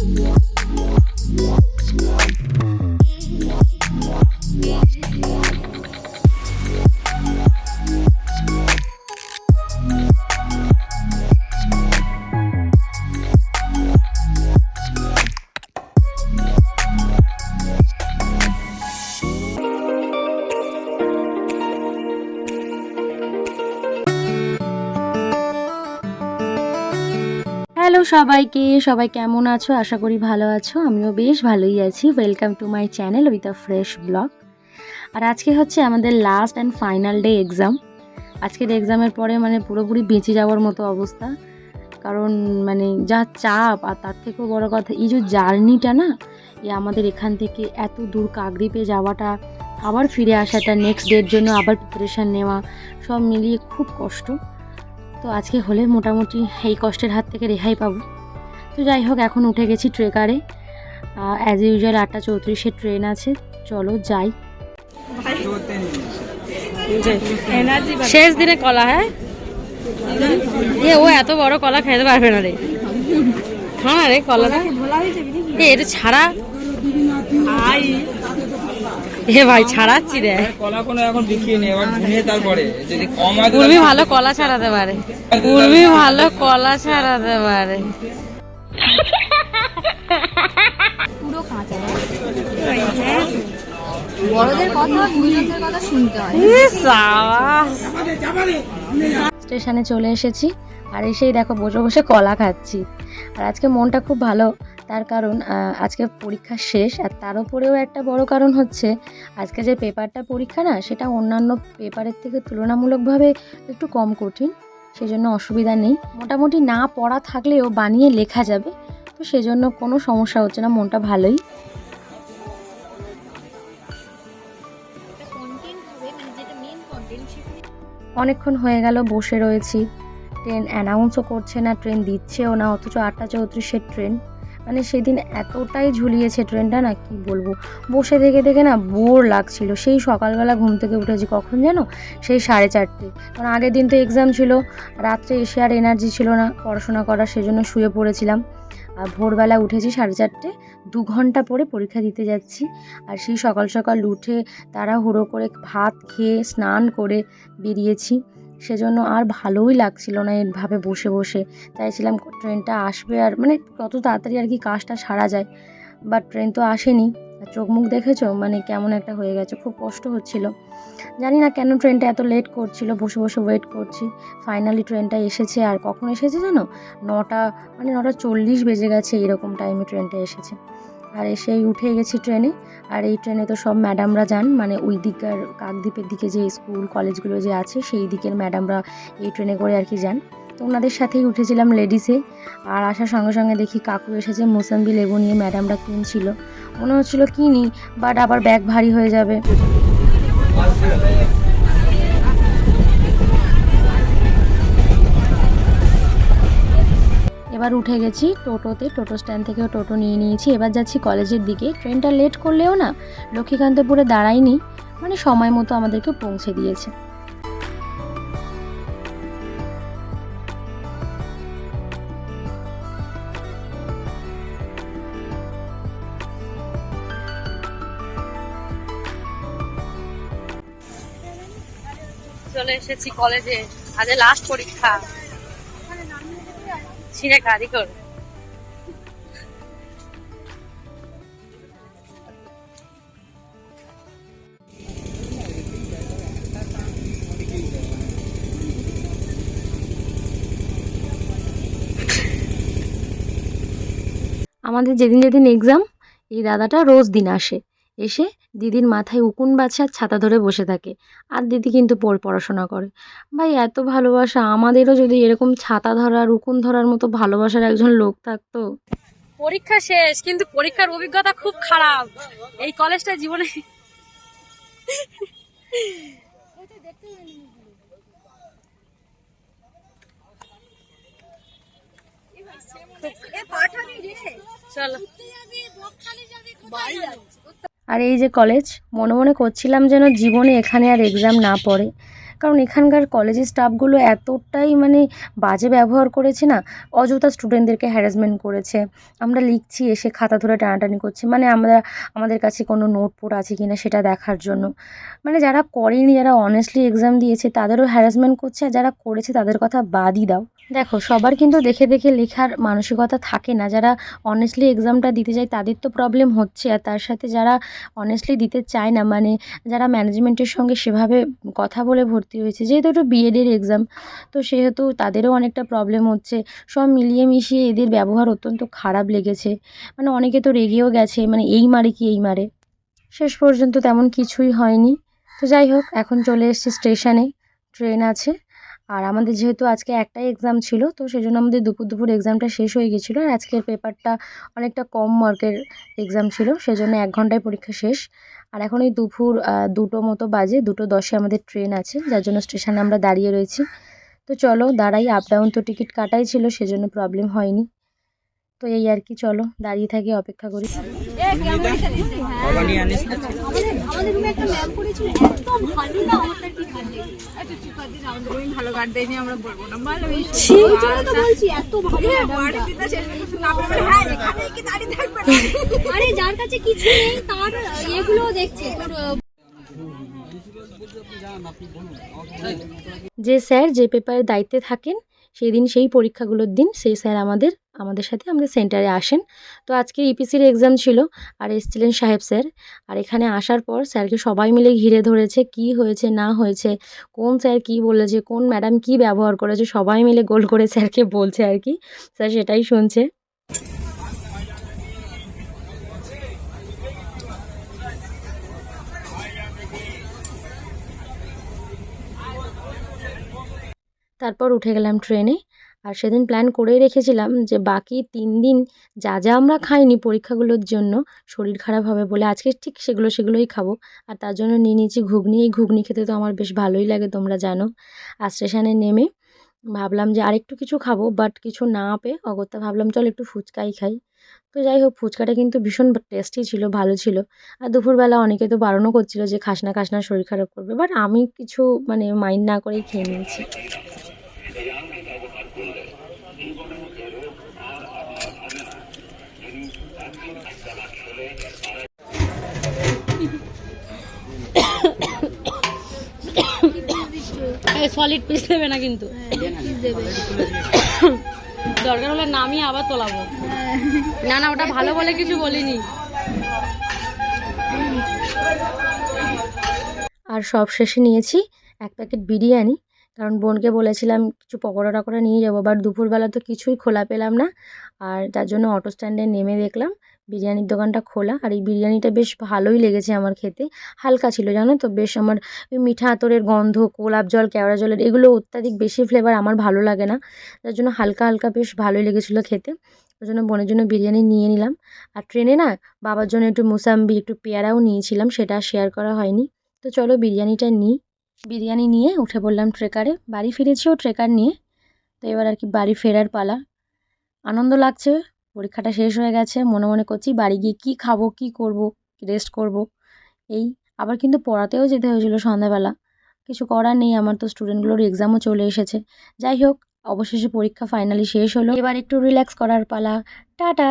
Podcast. সবাইকে, সবাই কেমন আছো? আশা করি ভালো আছো। আমিও বেশ ভালোই আছি। Welcome to my channel with a fresh blog আর আজকে হচ্ছে আমাদের last and final day exam আজকের এক্সামের পরে মানে পুরোপুরি বেঁচে যাওয়ার মতো অবস্থা। কারণ মানে যা চাপ আর তার থেকেও বড় কথা, এই যে জার্নিটা না, এ আমাদের এখান থেকে এত দূর কাকদ্বীপে যাওয়াটা, আবার ফিরে আসাটা নেক্সট ডের জন্য আবার প্রিপারেশান নেওয়া, সব মিলিয়ে খুব কষ্ট। তো আজকে হলে মোটামুটি এই কষ্টের হাত থেকে রেহাই পাবো। তো যাই হোক এখন উঠে গেছি ট্রেকারে। অ্যাজ ইউজুয়াল আটটা চৌত্রিশের ট্রেন আছে। চলো যাই। শেষ দিনে কলা হ্যাঁ? এ ও এত বড় কলা খেতে পারবে না রে। হ্যাঁ রে কলাটা। এটা ছাড়া। এ ভাই ছাড়াচ্ছি রে। কলা কোনো এখন বিক্রি নেই এবার ভুনে তারপরে। যদি কম হয় পূর্বি ভালো কলা ছাড়াতে পারে। পূর্বি ভালো কলা ছাড়াতে পারে। পুরো কাঁচা বড়দের কথা গুরুজনদের কথা শুনতে হয়। স্টেশনে চলে এসেছি আর এসেই দেখো বসে বসে কলা খাচ্ছি। আর আজকে মনটা খুব ভালো তার কারণ আজকে পরীক্ষা শেষ, আর তার উপরেও একটা বড় কারণ হচ্ছে, আজকে যে পেপারটা পরীক্ষা না, সেটা অন্যান্য পেপারের থেকে তুলনামূলকভাবে একটু কম কঠিন, সেজন্য অসুবিধা নেই। মোটামুটি না পড়া থাকলেও বানিয়ে লেখা যাবে, তো সেজন্য কোনো সমস্যা হচ্ছে না, মনটা ভালোই। অনেকক্ষণ হয়ে গেল, বসে রয়েছি। ট্রেন অ্যানাউন্সও করছে না, ট্রেন দিচ্ছেও না, অথচ আটটা চৌত্রিশের ট্রেন। মানে সেদিন এতটাই ঝুলিয়েছে ট্রেনটা না, কি বলব? বসে দেখে দেখে না বোর লাগছিল। সেই সকালবেলা ঘুম থেকে উঠেছি। কখন জানো? সেই সাড়ে চারটে। কারণ আগের দিন তো এক্সাম ছিল। রাত্রে এসে আর এনার্জি ছিল না। পড়াশোনা করার সেজন্য শুয়ে পড়েছিলাম। আর ভোরবেলা উঠেছি সাড়ে চারটে। দু ঘণ্টা পরে পরীক্ষা দিতে যাচ্ছি। আর সেই সকাল সকাল উঠে তারা হুড়ো করে ভাত খেয়ে স্নান করে বেরিয়েছি। সেজন্য আর ভালোই লাগছিল না এভাবে বসে বসে। চাইছিলাম ট্রেনটা আসবে আর মানে কত তাড়াতাড়ি আর কি কাজটা সারা যায়। বাট ট্রেন তো আসেনি। চোখ মুখ দেখেছ? মানে কেমন একটা হয়ে গেছে। খুব কষ্ট হচ্ছিল। জানি না কেন ট্রেনটা এত লেট করছিল। বসে বসে ওয়েট করছি। ফাইনালি ট্রেনটা এসেছে। আর কখন এসেছে জানো? নটা মানে নটা চল্লিশ বেজে গেছে এরকম টাইমে ট্রেনটা এসেছে। আর এসেই উঠে গেছি ট্রেনে। আর এই ট্রেনে তো সব ম্যাডামরা যান মানে ওই দিককার কাকদ্বীপের দিকে যে স্কুল, কলেজগুলো যে আছে, সেই দিকের ম্যাডামরা এই ট্রেনে করে আর কি যান। তো ওনাদের সাথেই উঠেছিলাম লেডিসে। আর আসার সঙ্গে সঙ্গে দেখি কাকু এসেছে, মোসাম্বি লেবু নিয়ে ম্যাডামরা কিনছিল। মনে হচ্ছিল কিনি, বাট আবার ব্যাগ ভারী হয়ে যাবে। এবার উঠে গেছি টোটোতে, টোটো স্ট্যান্ড থেকেও টোটো নিয়ে নিয়েছি। এবার যাচ্ছি কলেজের দিকে। ট্রেনটা লেট করলেও না, লক্ষ্মীকান্তপুরে দাঁড়ায়নি মানে সময় মতো আমাদেরকে পৌঁছে দিয়েছে। চলে এসেছি কলেজে। আজ লাস্ট পরীক্ষা। আমাদের যেদিন যেদিন এক্সাম এই দাদাটা রোজ দিন আসে। এসে দিদির মাথায় উকুন বাছে আর ছাতা ধরে বসে থাকে। আর দিদি কিন্তু পড়- পড়াশোনা করে। ভাই এত ভালোবাসা আমাদেরও যদি এরকম ছাতা ধরার উকুন ধরার মতো ভালোবাসার একজন লোক থাকতো। পরীক্ষা শেষ কিন্তু পরীক্ষার অভিজ্ঞতা খুব খারাপ। এই কলেজটা জীবনে চলো। আর এই যে কলেজ মনে মনে করছিলাম যেন জীবনে এখানে আর এক্সাম না পড়ে। কারণ এখানকার কলেজের স্টাফগুলো এতটাই মানে বাজে ব্যবহার করেছে না, অযথা স্টুডেন্টদেরকে হ্যারাসমেন্ট করেছে। আমরা লিখছি, এসে খাতা ধরে টানাটানি করছে। মানে আমরা, আমাদের কাছে কোনো নোট পোট আছে কি না সেটা দেখার জন্য। মানে যারা করেনি, যারা অনেস্টলি এক্সাম দিয়েছে, তাদেরও হ্যারাসমেন্ট করছে। আর যারা করেছে, তাদের কথা বাদই দাও। দেখো, সবার কিন্তু দেখে দেখে লেখার মানসিকতা থাকে না। যারা অনেস্টলি এক্সামটা দিতে যায় তাদের তো প্রবলেম হচ্ছে। আর তার সাথে যারা অনেস্টলি দিতে চায় না মানে যারা ম্যানেজমেন্টের সঙ্গে সেভাবে কথা বলে ভর্তি হয়েছে, যেহেতু একটু বিএডের এক্সাম তো সেহেতু তাদেরও অনেকটা প্রবলেম হচ্ছে। সব মিলিয়ে মিশিয়ে এদের ব্যবহার অত্যন্ত খারাপ লেগেছে। মানে অনেকে তো রেগেও গেছে মানে এই মারে কি এই মারে। শেষ পর্যন্ত তেমন কিছুই হয়নি। তো যাই হোক, এখন চলে এসেছি স্টেশনে ট্রেন আছে। আর আমাদের যেহেতু আজকে একটাই এক্সাম ছিল, তো সেই জন্য আমাদের দুপুর দুপুর এক্সামটা শেষ হয়ে গেছিল আর আজকের পেপারটা অনেকটা কম মার্কের এক্সাম ছিল সেই জন্য এক ঘন্টায় পরীক্ষা শেষ। আর এখন ওই দুপুর দুটো মতো বাজে, দুটো দশে আমাদের ট্রেন আছে, যার জন্য স্টেশনে আমরা দাঁড়িয়ে রয়েছি। তো চলো, দাঁড়াই আপ ডাউন তো টিকিট কাটাই ছিল, সেজন্য প্রবলেম হয়নি। তো এই আর কি চলো দাঁড়িয়ে থাকি অপেক্ষা করি। ভবানী আনিস না আমাদের আমাদের রুমে একটা ম্যাম করেছিল এত ভালো না আমাদের কি কাটে একটা চিপাতি আমাদের রুমে ভালো কাট দেয়নি আমরা বলব না ভালো সেই জন্য তো বলছি এত ভালো আরে যার কাছে কিছু নেই তার এগুলো দেখছে তোর আহ, যে স্যার যে পেপারের দায়িত্বে থাকেন সেই দিন সেই পরীক্ষাগুলোর দিন সেই স্যার আমাদের আমাদের সাথে আমাদের সেন্টারে আসেন। তো আজকে ইপিসির এক্সাম ছিল আর এসছিলেন সাহেব স্যার। আর এখানে আসার পর স্যারকে সবাই মিলে ঘিরে ধরেছে কি হয়েছে, না হয়েছে, কোন স্যার কি বলেছে, কোন ম্যাডাম কি ব্যবহার করেছে, সবাই মিলে গোল করে স্যারকে বলছে আর কি। স্যার সেটাই শুনছে। তারপর উঠে গেলাম ট্রেনে। আর সেদিন প্ল্যান করেই রেখেছিলাম যে বাকি তিন দিন যা যা আমরা খাইনি পরীক্ষাগুলোর জন্য শরীর খারাপ হবে বলে আজকে ঠিক সেগুলো সেগুলোই খাব। আর তার জন্য নিয়ে নিয়েছি ঘুগনি। এই ঘুগনি খেতে তো আমার বেশ ভালোই লাগে তোমরা জানো। আর স্টেশনে নেমে ভাবলাম যে আরেকটু কিছু খাব বাট কিছু না পেয়ে অগত্যা ভাবলাম চল একটু ফুচকাই খাই। তো যাই হোক, ফুচকাটা কিন্তু ভীষণ টেস্টি ছিল, ভালো ছিল। আর দুপুরবেলা অনেকে তো বারণও করছিল যে খাসনা খাসনা শরীর খারাপ করবে বাট আমি কিছু মানে মাইন্ড না করেই খেয়ে নিয়েছি। সলিড পিস দেবে না কিন্তু। দরকার হলে নামিয়ে আবার তোলাবো। না না ওটা ভালো বলে কিছু বলিনি। আর সব শেষে নিয়েছি এক প্যাকেট বিরিয়ানি কারণ বোনকে বলেছিলাম কিছু পকোড়া টকোড়া নিয়ে যাব বাট দুপুরবেলা তো কিছুই খোলা পেলাম না আর তার জন্য অটো স্ট্যান্ডে নেমে দেখলাম বিরিয়ানির দোকানটা খোলা আর এই বিরিয়ানিটা বেশ ভালোই লেগেছে আমার খেতে। হালকা ছিল, জানো তো? বেশ আমার ওই মিঠা আতরের গন্ধ, গোলাপ জল, কেওড়া জলের এগুলো অত্যাধিক বেশি ফ্লেভার আমার ভালো লাগে না। যার জন্য হালকা হালকা বেশ ভালোই লেগেছিলো খেতে। ওই জন্য বোনের জন্য বিরিয়ানি নিয়ে নিলাম। আর ট্রেনে না বাবার জন্য একটু মুসাম্বি, একটু পেয়ারাও নিয়েছিলাম, সেটা শেয়ার করা হয়নি। তো চলো বিরিয়ানিটা নিই। বিরিয়ানি নিয়ে উঠে পড়লাম ট্রেকারে বাড়ি ফিরেছিও ট্রেকার নিয়ে। তো এবার আর কি বাড়ি ফেরার পালা। আনন্দ লাগছে পরীক্ষাটা শেষ হয়ে গেছে, মনে মনে করছি বাড়ি গিয়ে কী খাব, কি করব রেস্ট করব। এই আবার কিন্তু পড়াতেও যেতে হয়েছিল সন্ধ্যাবেলা। কিছু করার নেই, আমার তো স্টুডেন্টগুলোর এক্সামও চলে এসেছে। যাই হোক, অবশেষে পরীক্ষা ফাইনালি শেষ হলো। এবার একটু রিল্যাক্স করার পালা। টাটা!